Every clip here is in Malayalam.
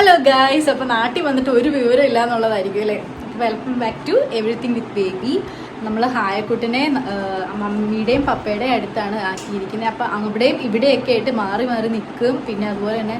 ഹലോ ഗായ്സ് അപ്പോൾ നാട്ടിൽ വന്നിട്ട് ഒരു വിവരം ഇല്ല എന്നുള്ളതായിരിക്കും അല്ലേ welcome back to everything with baby നമ്മൾ ഹായക്കുട്ടിനെ മമ്മിയുടെയും പപ്പയുടെയും അടുത്താണ് ആക്കിയിരിക്കുന്നത്. അപ്പോൾ അവിടെയും ഇവിടെയൊക്കെ ആയിട്ട് മാറി മാറി നിൽക്കും. പിന്നെ അതുപോലെ തന്നെ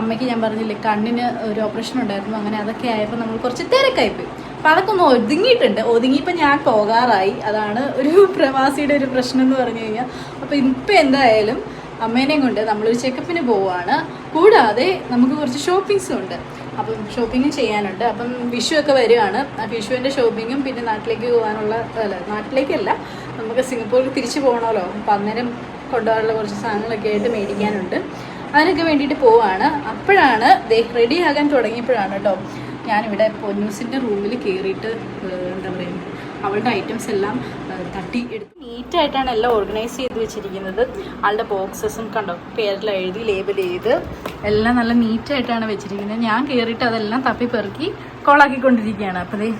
അമ്മയ്ക്ക് ഞാൻ പറഞ്ഞില്ലേ കണ്ണിന് ഒരു ഓപ്പറേഷൻ ഉണ്ടായിരുന്നു. അങ്ങനെ അതൊക്കെ ആയപ്പോൾ നമ്മൾ കുറച്ച് തിരക്കായിപ്പോയി അപ്പം അതൊക്കെ ഒന്ന് ഒതുങ്ങിയിട്ടുണ്ട്. ഒതുങ്ങിയപ്പോൾ ഞാൻ പോകാറായി. അതാണ് ഒരു പ്രവാസിയുടെ ഒരു പ്രശ്നം എന്ന് പറഞ്ഞു കഴിഞ്ഞാൽ. അപ്പോൾ ഇപ്പം എന്തായാലും അമ്മേനെയും കൊണ്ട് നമ്മളൊരു ചെക്കപ്പിന് പോവുകയാണ് കൂടാതെ നമുക്ക് കുറച്ച് ഷോപ്പിങ്സും ഉണ്ട്. അപ്പം ഷോപ്പിംഗ് ചെയ്യാനുണ്ട്. അപ്പം വിഷു ഒക്കെ വരികയാണ്. വിഷുവിന്റെ ഷോപ്പിങ്ങും പിന്നെ നാട്ടിലേക്ക് പോകാനുള്ള അല്ല നാട്ടിലേക്കല്ല. നമുക്ക് സിംഗപ്പൂരിൽ തിരിച്ചു പോകണമല്ലോ. അപ്പം അന്നേരം കൊണ്ടുപോകാനുള്ള കുറച്ച് സാധനങ്ങളൊക്കെ ആയിട്ട് മേടിക്കാനുണ്ട്. അതിനൊക്കെ വേണ്ടിയിട്ട് പോവാണ്. അപ്പോഴാണ് ദേ റെഡി ആകാൻ തുടങ്ങിയപ്പോഴാണ് കേട്ടോ ഞാനിവിടെ പൊന്നൂസിന്റെ റൂമിൽ കയറിയിട്ട് എന്താ പറയുക അവളുടെ ഐറ്റംസ് എല്ലാം തട്ടി എടുത്ത് നീറ്റായിട്ടാണ് എല്ലാം ഓർഗനൈസ് ചെയ്ത് വെച്ചിരിക്കുന്നത്. ആളുടെ ബോക്സസും കണ്ടോ? പേരെല്ലാം എഴുതി ലേബൽ ചെയ്ത് എല്ലാം നല്ല നീറ്റായിട്ടാണ് വെച്ചിരിക്കുന്നത്. ഞാൻ കയറിയിട്ട് അതെല്ലാം തപ്പി പെറുക്കി കോളാക്കിക്കൊണ്ടിരിക്കുകയാണ്. അപ്പോൾ ദേ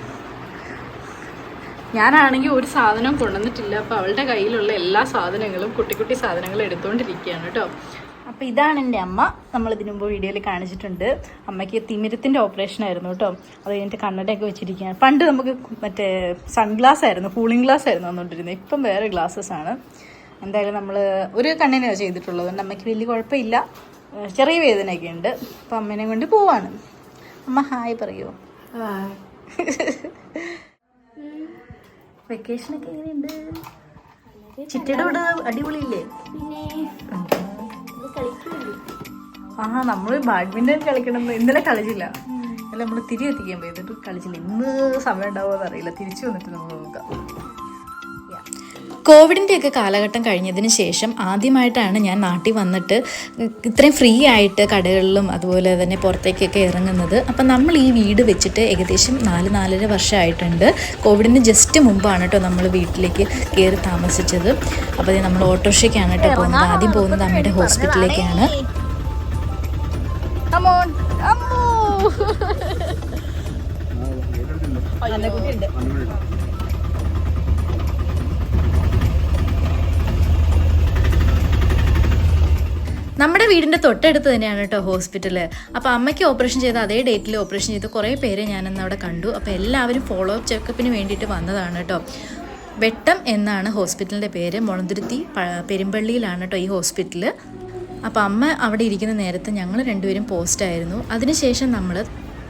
ഞാനാണെങ്കിൽ ഒരു സാധനം കൊണ്ടുവന്നിട്ടില്ല. അപ്പോൾ അവളുടെ കയ്യിലുള്ള എല്ലാ സാധനങ്ങളും കുട്ടി കുട്ടി സാധനങ്ങളും എടുത്തുകൊണ്ടിരിക്കുകയാണ് കേട്ടോ. അപ്പോൾ ഇതാണ് എന്റെ അമ്മ. നമ്മൾ ഇതിനു മുമ്പ് വീഡിയോയിൽ കാണിച്ചിട്ടുണ്ട്. അമ്മയ്ക്ക് തിമിരത്തിന്റെ ഓപ്പറേഷൻ ആയിരുന്നു കേട്ടോ. അത് കഴിഞ്ഞിട്ട് കണ്ണടയൊക്കെ വെച്ചിരിക്കുകയാണ്. പണ്ട് നമുക്ക് മറ്റേ സൺഗ്ലാസ് ആയിരുന്നു കൂളിംഗ് ഗ്ലാസ് ആയിരുന്നു വന്നുകൊണ്ടിരുന്നത് ഇപ്പം വേറെ ഗ്ലാസ്സസ് ആണ്. എന്തായാലും നമ്മൾ ഒരു കണ്ണിനാണ് ചെയ്തിട്ടുള്ളത് അതുകൊണ്ട് അമ്മയ്ക്ക് വലിയ കുഴപ്പമില്ല. ചെറിയ വേദനയൊക്കെ ഉണ്ട്. അപ്പം അമ്മേനെ കൊണ്ട് പോവാണ്. അമ്മ ഹായ് പറയുമോ വെക്കേഷനൊക്കെ എങ്ങനെയുണ്ട്? ചിറ്റയുടെ കൂടെ അടിപൊളിയില്ലേ? ആ നമ്മൾ ബാഡ്മിന്റൺ കളിക്കണം ഇന്നലെ കളിച്ചില്ല. അല്ല നമ്മൾ തിരി എത്തിക്കാൻ പോയി. എന്നിട്ട് കളിച്ചില്ല. ഇന്ന് സമയം ഉണ്ടാവുമോ അറിയില്ല തിരിച്ചു വന്നിട്ട് നമ്മൾ നോക്കാം. കോവിഡിന്റെ ഒക്കെ കാലഘട്ടം കഴിഞ്ഞതിന് ശേഷം ആദ്യമായിട്ടാണ് ഞാൻ നാട്ടിൽ വന്നിട്ട് ഇത്രയും ഫ്രീ ആയിട്ട് കടകളിലും അതുപോലെ തന്നെ പുറത്തേക്കൊക്കെ ഇറങ്ങുന്നത്. അപ്പം നമ്മൾ ഈ വീട് വെച്ചിട്ട് ഏകദേശം നാല് നാലര വർഷമായിട്ടുണ്ട്. കോവിഡിന് ജസ്റ്റ് മുമ്പാണ് കേട്ടോ നമ്മൾ വീട്ടിലേക്ക് കയറി താമസിച്ചത്. അപ്പോൾ നമ്മൾ ഓട്ടോറിക്ഷയ്ക്കാണ് കേട്ടോ പോകുന്നത്. ആദ്യം പോകുന്നത് അമ്മയുടെ ഹോസ്പിറ്റലിലേക്കാണ്. Come നമ്മുടെ വീടിന്റെ തൊട്ടടുത്ത് തന്നെയാണ് കേട്ടോ ഹോസ്പിറ്റൽ അപ്പോൾ അമ്മയ്ക്ക് ഓപ്പറേഷൻ ചെയ്ത അതേ ഡേറ്റിൽ ഓപ്പറേഷൻ ചെയ്ത കുറേ പേരെ ഞാനന്ന് അവിടെ കണ്ടു. അപ്പോൾ എല്ലാവരും ഫോളോ അപ്പ് ചെക്കപ്പിന് വേണ്ടിയിട്ട് വന്നതാണ് കേട്ടോ. വെട്ടം എന്നാണ് ഹോസ്പിറ്റലിന്റെ പേര്. മുളന്തുരുത്തി പെരുമ്പള്ളിയിലാണ് കേട്ടോ ഈ ഹോസ്പിറ്റൽ അപ്പോൾ അമ്മ അവിടെ ഇരിക്കുന്ന നേരത്ത് ഞങ്ങൾ രണ്ടുപേരും പോസ്റ്റായിരുന്നു. അതിനുശേഷം നമ്മൾ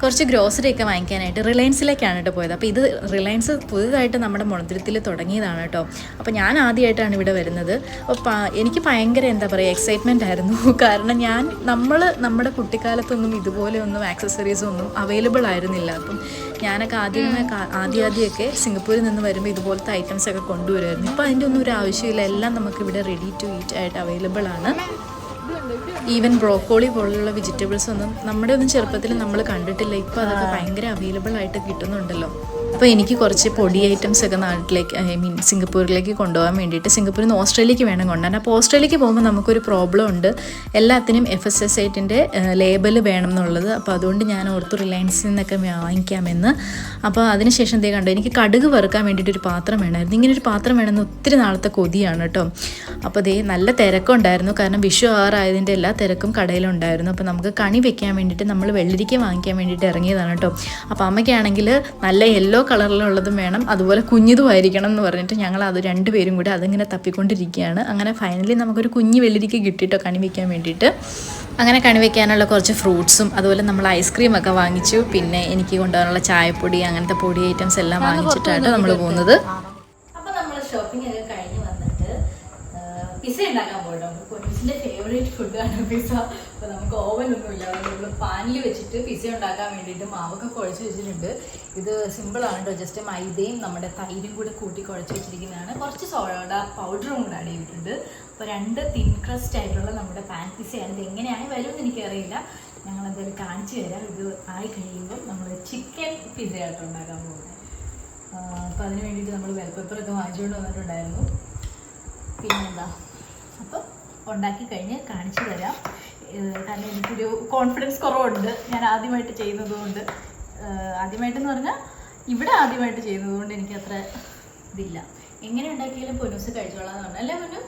കുറച്ച് ഗ്രോസറി ഒക്കെ വാങ്ങിക്കാനായിട്ട് റിലയൻസിലേക്കാണ് കേട്ടോ പോയത്. അപ്പോൾ ഇത് റിലയൻസ് പുതുതായിട്ട് നമ്മുടെ മുളന്തുരുത്തിൽ തുടങ്ങിയതാണ് കേട്ടോ. അപ്പോൾ ഞാൻ ആദ്യമായിട്ടാണ് ഇവിടെ വരുന്നത്. അപ്പോൾ എനിക്ക് ഭയങ്കര എന്താ പറയുക എക്സൈറ്റ്മെന്റ് ആയിരുന്നു. കാരണം ഞാൻ നമ്മൾ നമ്മുടെ കുട്ടിക്കാലത്തൊന്നും ഇതുപോലെ ഒന്നും ആക്സസറീസ് ഒന്നും അവൈലബിൾ ആയിരുന്നില്ല. അപ്പം ഞാനൊക്കെ ആദ്യം ആദ്യം ആദ്യമൊക്കെ സിംഗപ്പൂരിൽ നിന്ന് വരുമ്പോൾ ഇതുപോലത്തെ ഐറ്റംസ് ഒക്കെ കൊണ്ടുവരുമായിരുന്നു. ഇപ്പോൾ അതിന്റെ ഒന്നും ഒരു ആവശ്യമില്ല. എല്ലാം നമുക്ക് ഇവിടെ റെഡി ടു ഈറ്റ് ആയിട്ട് അവൈലബിൾ ആണ്. ഈവൻ ബ്രോക്കോളി പോലുള്ള വെജിറ്റബിൾസ് ഒന്നും നമ്മുടെ ഒന്നും ചെറുപ്പത്തിൽ നമ്മൾ കണ്ടിട്ടില്ല. ഇപ്പോൾ അതൊക്കെ ഭയങ്കര അവൈലബിൾ ആയിട്ട് കിട്ടുന്നുണ്ടല്ലോ. അപ്പോൾ എനിക്ക് കുറച്ച് പൊടി ഐറ്റംസ് ഒക്കെ നാട്ടിലേക്ക് ഐ മീൻ സിംഗപ്പൂരിലേക്ക് കൊണ്ടുപോകാൻ വേണ്ടിയിട്ട് സിംഗപ്പൂരിൽ നിന്ന് ഓസ്ട്രേലിയക്ക് വേണം കൊണ്ടുപോകാൻ അപ്പോൾ ഓസ്ട്രേലിയക്ക് പോകുമ്പോൾ നമുക്കൊരു പ്രോബ്ലം ഉണ്ട്. എല്ലാത്തിനും എഫ് എസ് എസ് ഐറ്റിന്റെ ലേബൽ വേണം എന്നുള്ളത്. അപ്പോൾ അതുകൊണ്ട് ഞാൻ ഓർത്ത് റിലയൻസിൽ നിന്നൊക്കെ വാങ്ങിക്കാമെന്ന്. അപ്പോൾ അതിനുശേഷം എന്തേ കണ്ടു? എനിക്ക് കടുക് വറുക്കാൻ വേണ്ടിയിട്ട് ഒരു പാത്രം വേണമായിരുന്നു. ഇങ്ങനെ ഒരു പാത്രം വേണമെന്ന് ഒത്തിരി നാളത്തെ കൊതിയാണ് കേട്ടോ. അപ്പോൾ ദേ നല്ല തിരക്കുണ്ടായിരുന്നു കാരണം വിഷു ആറായതിന്റെ എല്ലാ തിരക്കും കടയിലുണ്ടായിരുന്നു. അപ്പോൾ നമുക്ക് കണി വെക്കാൻ വേണ്ടിയിട്ട് നമ്മൾ വെള്ളരിക്ക വാങ്ങിക്കാൻ വേണ്ടിയിട്ട് ഇറങ്ങിയതാണ് കേട്ടോ. അപ്പോൾ അമ്മയ്ക്കാണെങ്കിൽ നല്ല യെല്ലോ കളറിലുള്ളതും വേണം. അതുപോലെ കുഞ്ഞിതും ആയിരിക്കണം എന്ന് പറഞ്ഞിട്ട് ഞങ്ങൾ അത് രണ്ടുപേരും കൂടി അതിങ്ങനെ തപ്പിക്കൊണ്ടിരിക്കുകയാണ്. അങ്ങനെ ഫൈനലി നമുക്കൊരു കുഞ്ഞ് വെള്ളിരിക്ക കിട്ടിയിട്ടോ കണി വെക്കാൻ വേണ്ടിയിട്ട്. അങ്ങനെ കണി വെക്കാനുള്ള കുറച്ച് ഫ്രൂട്ട്സും അതുപോലെ നമ്മൾ ഐസ്ക്രീം ഒക്കെ വാങ്ങിച്ചു. പിന്നെ എനിക്ക് കൊണ്ടുപോകാനുള്ള ചായപ്പൊടി അങ്ങനത്തെ പൊടി ഐറ്റംസ് എല്ലാം വാങ്ങിച്ചിട്ടാണ് നമ്മൾ പോകുന്നത്. അപ്പോൾ നമ്മൾ ഷോപ്പിംഗ് ഒക്കെ കഴിഞ്ഞ് വന്നിട്ട് പിസ ഉണ്ടാക്കാൻ പോയിട്ടോ പൊന്നീസിന്റെ ഫേവറേറ്റ് ഫുഡാണ് പിസ്സ അപ്പൊ നമുക്ക് ഓവൻ ഒന്നും ഇല്ല. നമ്മൾ പാനിൽ വെച്ചിട്ട് പിസ്സ ഉണ്ടാക്കാൻ വേണ്ടിയിട്ട് മാവൊക്കെ കുഴച്ച് വെച്ചിട്ടുണ്ട്. ഇത് സിമ്പിളാണ് കേട്ടോ ജസ്റ്റ് മൈദയും നമ്മുടെ തൈരും കൂടെ കൂട്ടി കുഴച്ച് വെച്ചിരിക്കുന്നതാണ്. കുറച്ച് സോഡ പൗഡറും കൂടെ ആഡ് ചെയ്തിട്ടുണ്ട്. അപ്പോൾ രണ്ട് തിൻ ക്രസ്റ്റ് ആയിട്ടുള്ള നമ്മുടെ പാൻ പിസ്സയാണ് ഇത് എങ്ങനെയായി എന്ന് എനിക്കറിയില്ല. ഞങ്ങൾ എന്തായാലും കാണിച്ചു തരാം. ഇത് ആയി കഴിയുമ്പോൾ നമ്മൾ ചിക്കൻ പിസ്സ ആയിട്ട് ഉണ്ടാക്കാൻ പോകുന്നത്. അപ്പോൾ അതിന് വേണ്ടിയിട്ട് നമ്മൾ വെൽപ്പേപ്പറൊക്കെ വാങ്ങിച്ചുകൊണ്ട് വന്നിട്ടുണ്ടായിരുന്നു. പിന്നെന്താ? ഉണ്ടാക്കി കഴിഞ്ഞ് കാണിച്ചു തരാം. കാരണം എനിക്കൊരു കോൺഫിഡൻസ് കുറവുണ്ട്. ഞാൻ ആദ്യമായിട്ട് ചെയ്യുന്നതുകൊണ്ട്. കൊണ്ട് ആദ്യമായിട്ടെന്ന് പറഞ്ഞാൽ ഇവിടെ ആദ്യമായിട്ട് ചെയ്യുന്നതുകൊണ്ട് എനിക്ക് അത്ര ഇതില്ല. എങ്ങനെ ഉണ്ടാക്കിയാലും പൊന്നൂസ് കഴിച്ചോളാം എന്ന് പറഞ്ഞു. അല്ലേ പൊന്നു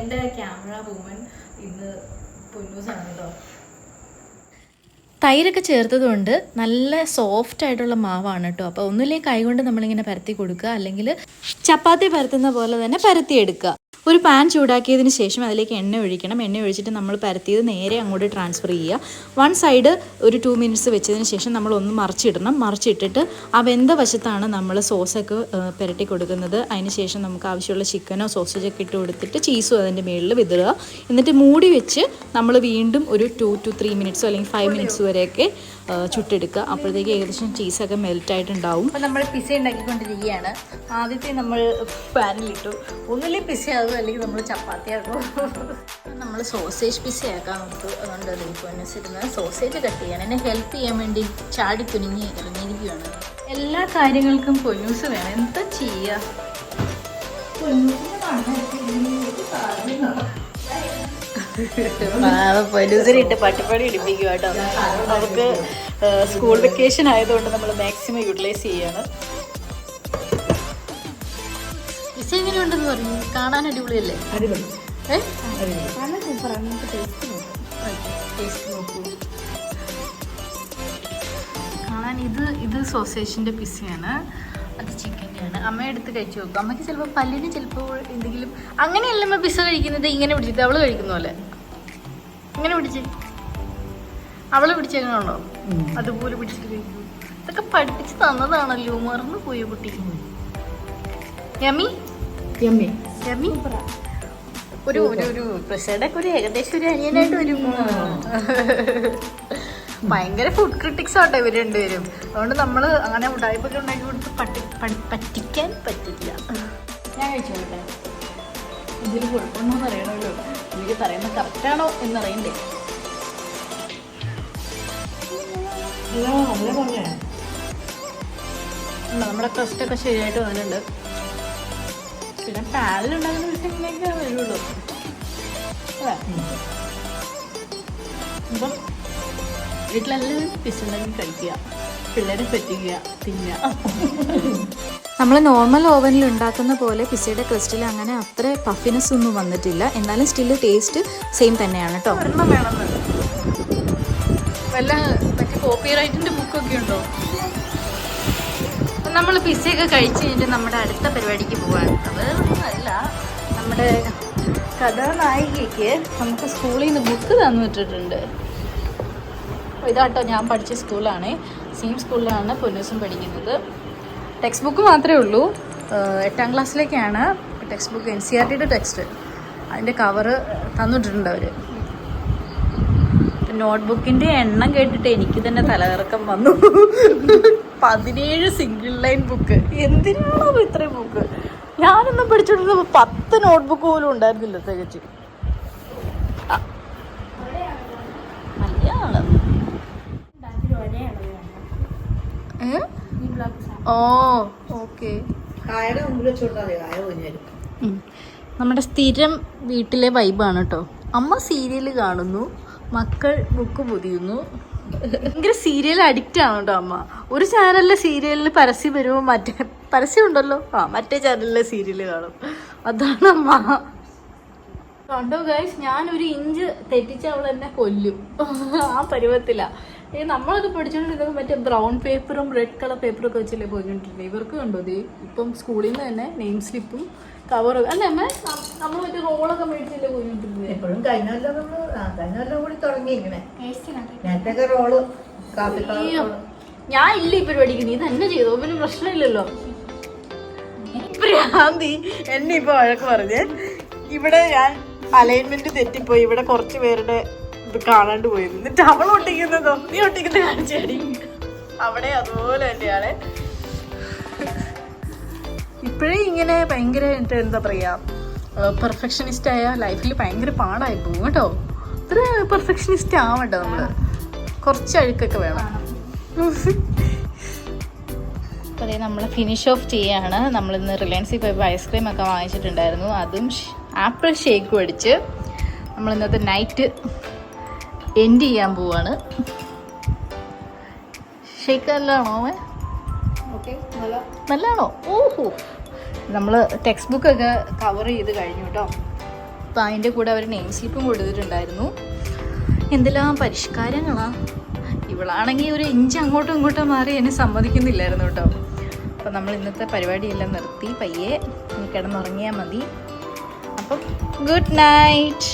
എന്റെ ക്യാമറ വുമൻ ഇന്ന് പൊന്നൂസാണ് കേട്ടോ. തൈരൊക്കെ ചേർത്തതുകൊണ്ട് നല്ല സോഫ്റ്റ് ആയിട്ടുള്ള മാവാണ് കേട്ടോ. അപ്പോൾ ഒന്നിലേക്ക് കൈകൊണ്ട് നമ്മളിങ്ങനെ പരത്തി കൊടുക്കുക. അല്ലെങ്കിൽ ചപ്പാത്തി പരത്തുന്ന പോലെ തന്നെ പരത്തിയെടുക്കുക. ഒരു പാൻ ചൂടാക്കിയതിന് ശേഷം അതിലേക്ക് എണ്ണ ഒഴിക്കണം. എണ്ണ ഒഴിച്ചിട്ട് നമ്മൾ പരത്തിയത് നേരെ അങ്ങോട്ട് ട്രാൻസ്ഫർ ചെയ്യുക. വൺ സൈഡ് ഒരു ടു മിനിറ്റ്സ് വെച്ചതിന് ശേഷം നമ്മൾ ഒന്ന് മറിച്ചിടണം. മറിച്ചിട്ടിട്ട് ആ വെന്ത വശത്താണ് നമ്മൾ സോസൊക്കെ പുരട്ടി കൊടുക്കുന്നത്. അതിന് ശേഷം നമുക്ക് ആവശ്യമുള്ള ചിക്കനോ സോസേജൊക്കെ ഇട്ട് കൊടുത്തിട്ട് ചീസും അതിന്റെ മുകളിൽ വിതറുക. എന്നിട്ട് മൂടി വെച്ച് നമ്മൾ വീണ്ടും ഒരു ടു ടു ത്രീ മിനിറ്റ്സോ അല്ലെങ്കിൽ ഫൈവ് മിനിറ്റ്സ് വരെയൊക്കെ ചുട്ടെടുക്കുക. അപ്പോഴത്തേക്ക് ഏകദേശം ചീസൊക്കെ മെൽറ്റായിട്ടുണ്ടാവും അപ്പോൾ നമ്മൾ പിസ ഉണ്ടാക്കിക്കൊണ്ടിരിക്കുകയാണ്. ആദ്യത്തെ നമ്മൾ പാനിലിട്ടു. ഒന്നുമില്ലേ പിസ ആകും അല്ലെങ്കിൽ നമ്മൾ ചപ്പാത്തി ആകും നമ്മൾ സോസേജ് പിസ ആക്കാൻ നോക്കൂ അതുകൊണ്ട് അനുസരിച്ച് സോസേജ് കട്ട് ചെയ്യാൻ എന്നെ ഹെൽപ്പ് ചെയ്യാൻ വേണ്ടി ചാടി തുനിഞ്ഞ് ഇറങ്ങിയിരിക്കുകയാണ് എല്ലാ കാര്യങ്ങൾക്കും പൊന്നൂസ് വേണം. എന്താ ചെയ്യുക പൊന്നൂസിനിട്ട് പട്ടിപ്പടി എടുപ്പിക്കുക കേട്ടോ. നമുക്ക് സ്കൂൾ വെക്കേഷൻ ആയതുകൊണ്ട് നമ്മൾ മാക്സിമം യൂട്ടിലൈസ് ചെയ്യാണ്. എങ്ങനെയുണ്ടെന്ന് പറഞ്ഞു. കാണാൻ അടിപൊളിയല്ലേ? ഏ? ടേസ്റ്റ് നോക്കൂ. കാണാൻ ഇത് ഇത് സോസേജിന്റെ പിസയാണ് അത് ചിക്കന്റെയാണ് അമ്മ എടുത്ത് കഴിച്ചു നോക്കും. അമ്മയ്ക്ക് ചിലപ്പോൾ പല്ലിന് ചിലപ്പോൾ എന്തെങ്കിലും അങ്ങനെയല്ല അമ്മ പിസ കഴിക്കുന്നത്? ഇങ്ങനെ പിടിച്ചിട്ട് അവൾ കഴിക്കുന്ന പോലെ. ഇങ്ങനെ പിടിച്ച്. അവൾ പിടിച്ചെങ്ങനെയാണോ അതുപോലെ പിടിച്ചിട്ട് കഴിക്കും. ഇതൊക്കെ പഠിപ്പിച്ച് തന്നതാണല്ലോ. മറന്നു പോയി കുട്ടി യമി? യമ്മി യമി ഒരു ഒരു ഒരു ഒരു ഏകദേശം ഒരു അനിയനായിട്ട് വരും. ഭയങ്കര ഫുഡ് ക്രിട്ടിക്സ് ആട്ടോ ഇവർ രണ്ടുപേരും. അതുകൊണ്ട് നമ്മൾ അങ്ങനെ ഉടായ്പൊക്കെ ഉണ്ടാക്കി കൊടുത്ത് പട്ടി പറ്റിക്കാൻ പറ്റില്ല. ഞാൻ കഴിച്ചോട്ടെ ഇതിൽ കുഴപ്പമൊന്നും അറിയണമല്ലോ. എനിക്ക് പറയുന്നത് കറക്റ്റാണോ എന്നറിയണ്ടേ? നമ്മുടെ ക്രസ്റ്റൊക്കെ ശരിയായിട്ട് വന്നിട്ടുണ്ട്. പിന്നെ പാലിലുണ്ടാകുന്ന പക്ഷേ ഇങ്ങനെയൊക്കെ വരുള്ളൂ. അല്ലേ? അപ്പം വീട്ടിലെല്ലാവരും പിശുണ്ടെങ്കിൽ കഴിക്കുക. പിള്ളേരെ പറ്റിക്കുക തിന്നുക. നമ്മൾ നോർമൽ ഓവനിൽ ഉണ്ടാക്കുന്ന പോലെ പിസയുടെ ക്രിസ്റ്റിൽ അങ്ങനെ അത്ര പഫിനെസ് ഒന്നും വന്നിട്ടില്ല. എന്നാലും സ്റ്റിൽ ടേസ്റ്റ് സെയിം തന്നെയാണ് കേട്ടോ വല്ല കോപ്പി റൈറ്റിന്റെ ബുക്കൊക്കെ ഉണ്ടോ? നമ്മൾ പിസയൊക്കെ കഴിച്ച് കഴിഞ്ഞിട്ട് നമ്മുടെ അടുത്ത പരിപാടിക്ക് പോവാണ്. അല്ല നമ്മുടെ കഥാനായികയ്ക്ക് നമുക്ക് സ്കൂളിൽ നിന്ന് ബുക്ക് തന്നു വിട്ടിട്ടുണ്ട്. ഇതാട്ടോ ഞാൻ പഠിച്ച സ്കൂളാണ്. സെയിം സ്കൂളിലാണ് പൊന്നൂസും പഠിക്കുന്നത്. ടെക്സ്റ്റ് ബുക്ക് മാത്രമേ ഉള്ളൂ. എട്ടാം ക്ലാസ്സിലേക്കാണ് text book N C R ടിയുടെ ടെക്സ്റ്റ് അതിന്റെ കവറ് തന്നിട്ടുണ്ട് അവർ നോട്ട്ബുക്കിന്റെ എണ്ണം കേട്ടിട്ട് എനിക്ക് തന്നെ തലകറക്കം വന്നു. പതിനേഴ് സിംഗിൾ ലൈൻ ബുക്ക് എന്തിനാണോ ഇത്രയും ബുക്ക് ഞാനൊന്നും പഠിച്ചോണ്ടിരുന്നപ്പോൾ പത്ത് നോട്ട്ബുക്ക് പോലും ഉണ്ടായിരുന്നില്ല തികച്ച്. മലയാളം? Oh okay. നമ്മുടെ സ്ഥിരം വീട്ടിലെ വൈബാണ് കേട്ടോ. അമ്മ സീരിയൽ കാണുന്നു. മക്കൾ ബുക്ക് പൊതിയുന്നു. ഭയങ്കര സീരിയൽ അഡിക്റ്റ് ആണ് കേട്ടോ അമ്മ. ഒരു ചാനലിലെ സീരിയലിൽ പരസ്യം വരുമ്പോൾ മറ്റേ പരസ്യം ഉണ്ടല്ലോ? ആ മറ്റേ ചാനലിലെ സീരിയൽ കാണും. അതാണ് അമ്മ. കണ്ടോ ഗൈസ് ഞാൻ ഒരു ഇഞ്ച് തെറ്റിച്ച് അവൾ എന്നെ കൊല്ലും. ആ പരുവത്തില. ഈ നമ്മളൊക്കെ പഠിച്ചുകൊണ്ടിരുന്നത് മറ്റേ ബ്രൗൺ പേപ്പറും റെഡ് കളർ പേപ്പറും ഒക്കെ വെച്ചല്ലേ പോയിക്കൊണ്ടിരുന്നത് ഇവർക്ക് കണ്ടോ ദേ? ഇപ്പം സ്കൂളിൽ നിന്ന് തന്നെ നെയിം സ്ലിപ്പും കവറും അല്ല അമ്മ? നമ്മൾ മറ്റേ റോളൊക്കെ മേടിച്ചില്ല പോയിക്കൊണ്ടിരുന്നത് എപ്പോഴും കഴിഞ്ഞ കൊല്ലം നമ്മൾ ആ കഴിഞ്ഞ കൊല്ലം കൂടി തുടങ്ങി ഇങ്ങനെ നേരത്തെ റോൾ കാപ്പി അയ്യോ. ഞാൻ ഇല്ല ഈ പരിപാടിക്ക്. നീ തന്നെ ചെയ്തോ? പിന്നെ പ്രശ്നമില്ലല്ലോ. ഭ്രാന്തി എന്നെ ഇപ്പൊ വഴക്ക് പറഞ്ഞ്. ഇവിടെ ഞാൻ അലൈൻമെന്റ് തെറ്റിപ്പോയി. ഇവിടെ കുറച്ച് പേരുടെ ഇത് കാണാണ്ട് പോയി. എന്നിട്ട് അവൾ ഒട്ടിക്കുന്നതോ? നീ ഒട്ടിക്കുന്ന കാണിച്ചേടി. അവിടെ അതുപോലെ തന്നെയാണ്. ഇപ്പോഴേ ഇങ്ങനെ ഭയങ്കര എന്താ പറയുക പെർഫെക്ഷനിസ്റ്റ് ആയ ലൈഫിൽ ഭയങ്കര പാടായി പോകും കേട്ടോ. ഇത്ര പെർഫെക്ഷനിസ്റ്റ് ആവണ്ട നമ്മൾ കുറച്ച് അഴുക്കൊക്കെ വേണം. അപ്പോൾ അതേ നമ്മൾ ഫിനിഷ് ഓഫ് ചെയ്യാണ്. നമ്മളിന്ന് റിലയൻസിൽ പോയപ്പോൾ ഐസ്ക്രീം ഒക്കെ വാങ്ങിച്ചിട്ടുണ്ടായിരുന്നു. അതും ആപ്പിൾ ഷേക്കും അടിച്ച് നമ്മൾ ഇന്നത്തെ നൈറ്റ് എൻഡ് ചെയ്യാൻ പോവാണ്. ഷേക്ക് നല്ലതാണോ അവൻ? ഓക്കെ നല്ല നല്ലതാണോ? ഓഹോ. നമ്മൾ ടെക്സ്റ്റ് ബുക്കൊക്കെ കവർ ചെയ്ത് കഴിഞ്ഞു കേട്ടോ അപ്പോൾ അതിന്റെ കൂടെ അവർ നെയിം സ്ലിപ്പും കൊടുത്തിട്ടുണ്ടായിരുന്നു. എന്തെല്ലാം പരിഷ്കാരങ്ങളാണ് ഇവളാണെങ്കിൽ ഒരു ഇഞ്ച് അങ്ങോട്ടും ഇങ്ങോട്ടും മാറി എന്നെ സമ്മതിക്കുന്നില്ലായിരുന്നു കേട്ടോ അപ്പോൾ നമ്മൾ ഇന്നത്തെ പരിപാടിയെല്ലാം നിർത്തി. പയ്യെ ഇനി കിടന്നുറങ്ങിയാൽ മതി. അപ്പം ഗുഡ് നൈറ്റ്